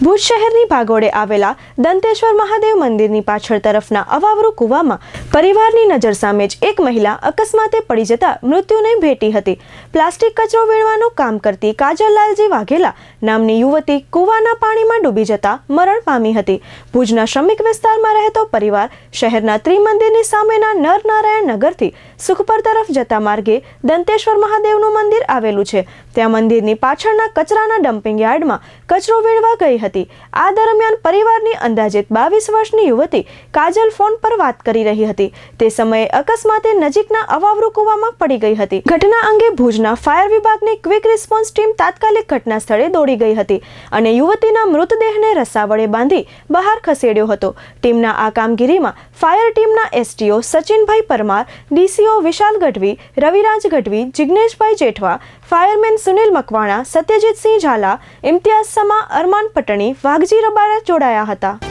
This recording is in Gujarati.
ભુજ શહેરની ભાગોળે આવેલા દંતેશ્વર મહાદેવ મંદિરની પાછળ તરફના અવાવરૂ કૂવામાં પરિવારની નજર સામે જ એક મહિલા અકસ્માતે પડી જતા મૃત્યુને ભેટી હતી. પ્લાસ્ટિક કચરો વીણવાનું કામ કરતી કાજલલાલજી વાઘેલા નામની યુવતી કૂવાના પાણીમાં ડૂબી જતા મરણ પામી હતી. ભુજના શ્રમિક વિસ્તારમાં રહેતો પરિવાર શહેરના ત્રિમંદિરની સામેના નરનારાયણ નગરથી સુખપર તરફ જતા માર્ગે દંતેશ્વર મહાદેવનું મંદિર આવેલું છે. ત્યાં મંદિરની પાછળના કચરાના ડમ્પિંગ યાર્ડમાં કચરો વીણવા ગઈ હતી. આ દરમિયાન પરિવારની અંદાજિત બાવીસ વર્ષની યુવતી કાજલ ફોન પર વાત કરી રહી હતી. તે સમયે અકસ્માતે નજીકના અવાવરુ કૂવામાં પડી ગઈ હતી. ઘટના અંગે ભુજના ફાયર વિભાગની ક્વિક રિસ્પોન્સ ટીમ તાત્કાલિક ઘટના સ્થળે દોડી ગઈ હતી અને યુવતીના મૃતદેહને રસ્સા વડે બાંધી બહાર ખસેડ્યો હતો. ટીમના આ કામગીરીમાં ફાયર ટીમના STO Sachinbhai Parmar, DCO Vishal Gadhvi, Raviraj Gadhvi Jigneshbhai Jethwa, fireman Sunil Makwana, Satyajitsinh Jhala, Imtiyaz Sama, Arman Patni, Waghji Rabara જોડાયા હતા.